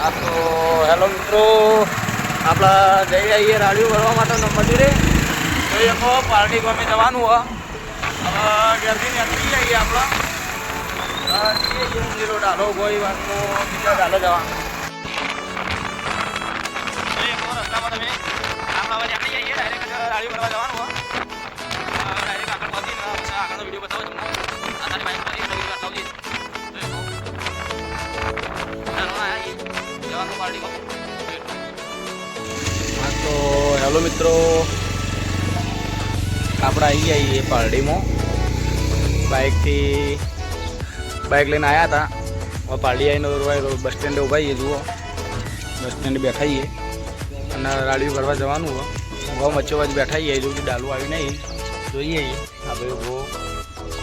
હા તો હેલો મિત્રો, આપણા જઈ આવીએ રાડિયો ભરવા માટે મંદિરે. જોઈએ કહો પાર્ટી ગમે જવાનું હોય હવે ઘરથી નીકળી આવીએ આપણા. મંદિરો ડાલો કોઈ વાતનો બીજા ડાલો જવાનું. રસ્તામાં તમે. આમ હવે જવાનું હો. ડાયરેક્ટ આગળ વીડિયો બતાવો તમને. આ તારી બાઈક કરી બતાવજે હા, તો હેલો મિત્રો. આપણે આવી જઈએ પારડીમાં. બાઇકથી બાઇક લઈને આવ્યા હતા. હવે પારડી આવીને બસ સ્ટેન્ડે ઊભા છીએ, જુઓ. બસ સ્ટેન્ડે બેઠા છીએ. અને રાડવી ભરવા જવાનું હોય હવે વચ્ચે વચ્ચે બેઠા છીએ જો ડાલુ આવી નહીં. જોઈએ આ ભાઈ ઊભો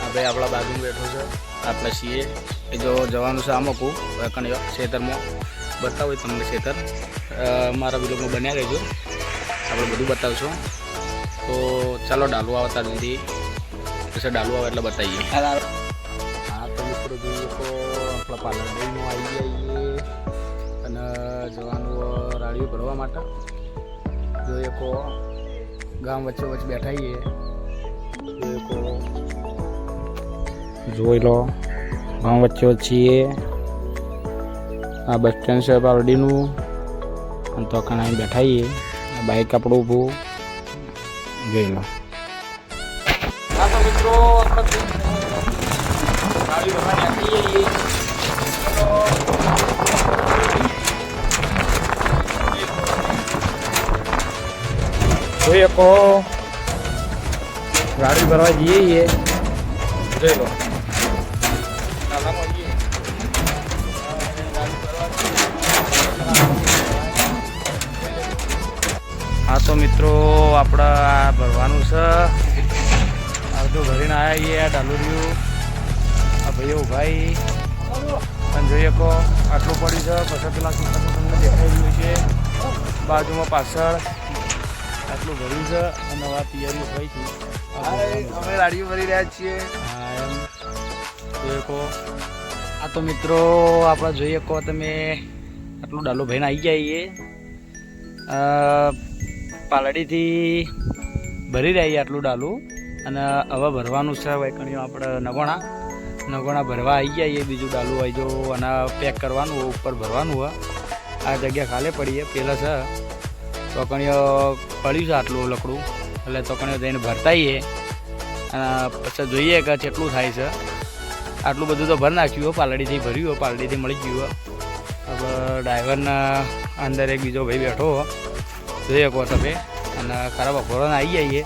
આ ભાઈ આપણા બાજુમાં બેઠો છે. આપણે છીએ. એ જો જવાનું છે આમ આપું. કણ ખેતરમાં. બતાવું તમને ખેતર. મારા વિલોગમાં બન્યા રહેજો. આપણે બધું બતાવશું. તો ચાલો, ડાલુ આવતા જલ્દી. પછી ડાલુ આવે એટલે બતાવીએ. હા તો મિત્રો જોઈએ તો આપણા પાલર ડેમાં આવી જઈએ અને જવાનું રાડીઓ ભરવા માટે. જોઈએ કો, ગામ વચ્ચે વચ્ચે બેઠા છીએ જોઈએ જોઈ લો, ગામ વચ્ચે વચ્ચે આ બસ સ્ટેન્ડ છે પારડીનું. અને તો કણા અહીં બેઠા છીએ. આ બાઇક આપણું ઊભું. જોઈ લો. મિત્રો આપણે ગાડી ભરવાની જઈએ ગાડી ભરવા જઈએ છીએ. જોઈ લો. તો મિત્રો આપણે આ ભરવાનું છે. તો ભરીને આવ્યા છીએ આ ડાલુરિયું આ ભાઈઓ ભાઈ અને જોઈએ કહો આટલું પડ્યું છે પછી પેલા તમને દેખાઈ ગયું છે. બાજુમાં પાછળ આટલું ભર્યું છે અને આ તૈયારીઓ ભાઈ છે. અમે લાડીઓ ભરી રહ્યા છીએ. હા એમ. જોઈએ કહો આ તો મિત્રો આપણે જોઈએ કહો તમે આટલું ડાલો ભાઈને આવી અ, પાલડીથી ભરી રહ્યા આટલું ડાલું. અને હવે ભરવાનું છે વૈકણીઓ આપણે નગોણા. નગોણા ભરવા આવી ગયા છીએ બીજું ડાલું આવી જો અને પેક કરવાનું હોય ઉપર ભરવાનું હોય. આ જગ્યા ખાલી પડીએ પહેલાં છે. તોકણીઓ પડ્યું છે આટલું લકડું. એટલે તોકણીઓ જઈને ભરતા આવીએ અને પછી જોઈએ કે કેટલું થાય છે. આટલું બધું તો ભરી નાખ્યું હોય પાલડીથી ભર્યું હોય પાલડીથી મળી ગયું હોય હવે ડ્રાઈવરના અંદર એક બીજો ભાઈ બેઠો હો. જોઈએ કહો તમે. અને ખરાબ બપોરાને આવી જઈએ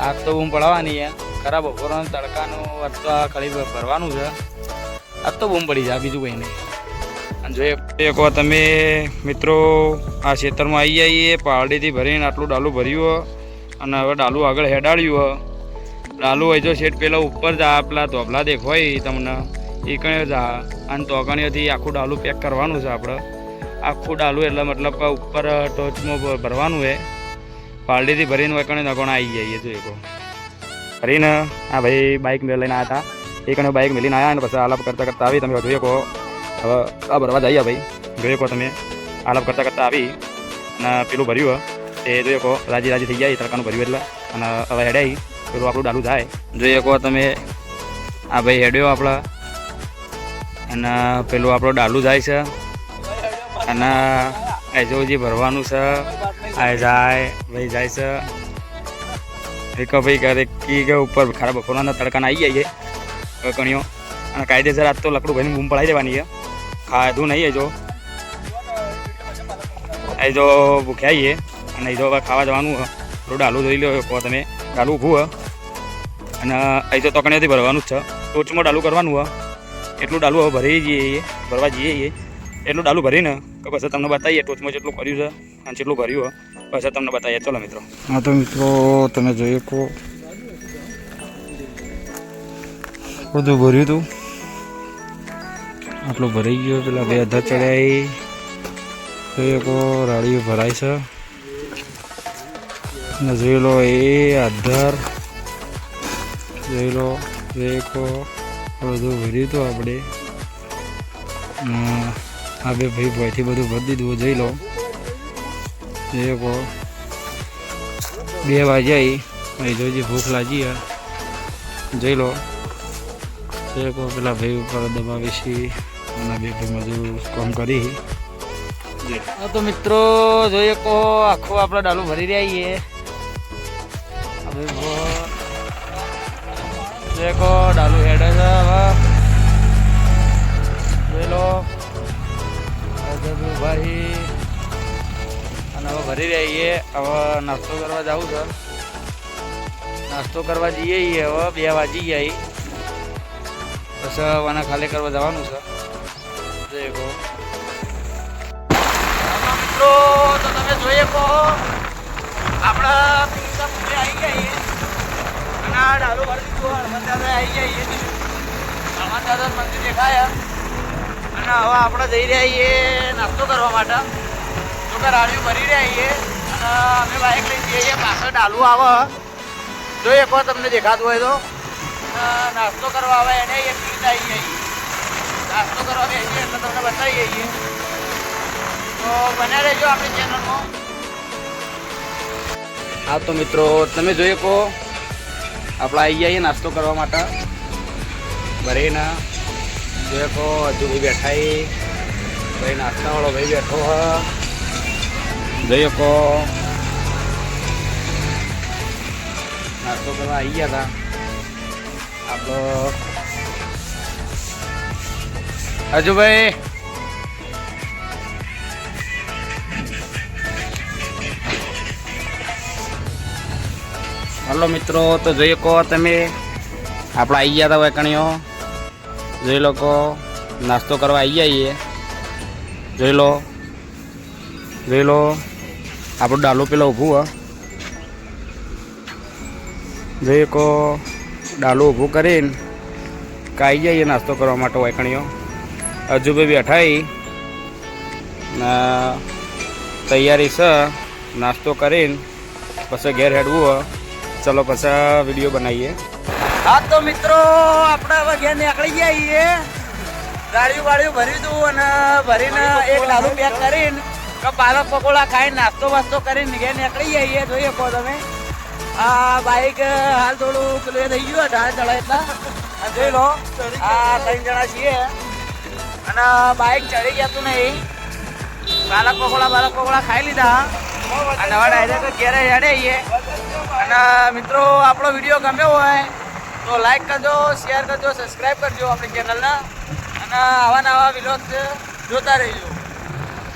આગ તો બૂમ પડવાની છે. ખરાબ બપોરાનું તડકાનું અથવા ખાલી ભરવાનું છે. આજ તો બૂમ પડી જાય બીજું કંઈ નહીં. અને જોઈએ કહો તમે, મિત્રો, આ ખેતરમાં આવી જઈએ પહાડીથી ભરીને આટલું ડાલું ભર્યું અને હવે ડાલું આગળ હેડાડ્યું ડાલુ હોય જો શેઠ પેલા ઉપર જા, પેલા ધોબલા દેખાય તમને. એ કણે જા. અને તોકણીઓથી આખું ડાલું પેક કરવાનું છે આપણે. આખું ડાલું એટલે મતલબ ઉપર ટોચમાં ભરવાનું હોય પાલડીથી ભરીને હોય કણે નગોણા આવી જઈએ જોઈએ કહો ભરીને, આ ભાઈ બાઇક લઈને આવ્યા હતા. એ કણે બાઇક મેલીને આવ્યા અને પછી આલાપ કરતાં કરતાં આવી. તમે જોઈએ કહો હવે આ ભરવા જઈએ ભાઈ. જોઈએ કહો તમે. આલાપ કરતાં કરતાં આવી અને પેલું ભર્યું એ જોઈએ કહો રાજી રાજી થઈ જાય તડકાનું ભર્યું એટલે. અને હવે હેડ્યા પેલું આપણું ડાલું થાય જોઈએ કહો તમે. આ ભાઈ હેડ્યો આપણા. અને પેલું આપણું ડાલું જાય છે. અને એજોજી ભરવાનું છે. આ જાય ભાઈ જાય છે. રિકવરી કરે કી કે ઉપર ખરાબ બપોરના તડકાના આવી જાય છે. કણીઓ અને કાયદેસર આજ તો લકડું ભાઈને બૂમ પડાવી દેવાની છે. ખાધું નહીં એજો. એ જો ભૂખ્યા આવીએ અને એ જો ખાવા જવાનું થોડું ડાલું જોઈ લો કહો તમે. ડાલું ઊભું અને અહીં તો તકણીઓથી ભરવાનું જ છે. ટોચમાં ડાલું કરવાનું હોય એટલું ડાલું હવે ભરી જઈએ ભરવા જઈએ એટલું ડાલું ભરીને કે પછી તમને બતાવીએ, ટોચમાં જેટલું કર્યું છે અને જેટલું ભર્યું હોય, પછી તમને બતાવીએ. ચલો મિત્રો. હા તો મિત્રો, તમે જોઈએ કહો બધું ભર્યું હતું. આટલું ભરાઈ ગયું, પેલા બે અધા ચડાઈ. જોઈએ કહો રાડીઓ ભરાય છે. અને જોઈ લો એ આધાર. જોઈ લો એક બધું ભર્યું હતું આપણે. અમ આ બે ભાઈ ભાઈથી બધું ભરી દીધું, જોઈ લો. જોઈએ કહો બે વાગ્યા અહીં જોઈજે ભૂખ લાગી જોઈ લો. જોઈએ કહો પેલા ભાઈ ઉપર દબાવી છીએ અને બે ભાઈ મજૂર કામ કરી. તો મિત્રો, જોઈએ કહો, આખું આપણે ડાલું ભરી રહ્યા છીએ. જોઈએ કો ડાલું હેડે છે જોઈ લો. ભાઈ અને હવે ભરી રહીએ. હવે નાસ્તો કરવા જવું છે. નાસ્તો કરવા જઈએ હવે. બે વાગી જાય પછી વાના ખાલી કરવા જવાનું છે. મિત્રો, તો તમે જોઈએ કહો આપણા આવી જઈએ અને ડાલુ ભરી દીધું હનુમાન આવી જઈએ હનુમાન મંદિર દેખાય. અને હવે આપણે જઈ રહ્યા છીએ નાસ્તો કરવા માટે. કે રાડિયું ભરી રહ્યા છીએ અને અમે બાઇક લઈ જઈએ છીએ. પાછળ ડાલુ આવે. જોઈએ કહો તમને દેખાતું હોય તો. નાસ્તો કરવા આવે એને એક મિનિટ આવી જઈએ નાસ્તો કરવા બેસીએ એટલે તમને બતાવીએ જઈએ તો બન્યા રહેજો આપણી ચેનલમાં. હા, તો મિત્રો, તમે જોઈએ કહો આપણે આવી જઈએ નાસ્તો કરવા માટે. ભરીને. કો હજુ ભાઈ બેઠાઈ. ભાઈ ભાઈ નાસ્તાવાળો ભાઈ બેઠો હ. જોઈએ કો નાસ્તો કરવા આવી ગયા હતા આપણો હજુ ભાઈ. હલો મિત્રો, તો જોઈએ કહો તમે. આપણે આવી ગયા હતા વેકણીઓ. જોઈ લોકો નાસ્તો કરવા આવી જઈએ જોઈ લો જોઈ લો, આપણું ડાલું પેલો ઊભું હોય જોઈએ કો, ડાલું ઊભું કરીને કાઈ જઈએ નાસ્તો કરવા માટે વાંકણીઓ હજુ ભાઈ બેઠા ઈ. તૈયારી છે, નાસ્તો કરીને પછી ઘેર હેડવું ચલો પછી વીડિયો બનાવીએ. હા, તો મિત્રો, આપણે હવે ઘેર નીકળી ગયા છીએ. ગાડીઓ વાડીઓ ભરી દઉં અને ભરીને એક લાલુ પેક કરીને કે પાલક પકોડા ખાઈને નાસ્તો વાસ્તો કરીને ઘેર નીકળી જઈએ જોઈએ કહો તમે. આ બાઈક હાલ થોડું પેલું થઈ ગયું ઢાળ ચડે એટલા. જોઈ લો, આ ત્રણ જણા છીએ. અને બાઈક ચડી ગયા તું નહીં. પાલક પકોડા પાલક પકોડા ખાઈ લીધા. અને હવે ડાયરેક્ટ ઘેરે હેડે અને મિત્રો, આપણો વીડિયો ગમ્યો હોય તો લાઈક કરજો શેર કરજો સબસ્ક્રાઈબ કરજો આપણી ચેનલના અને આવા નવા વિલોગ જોતા રહેજો.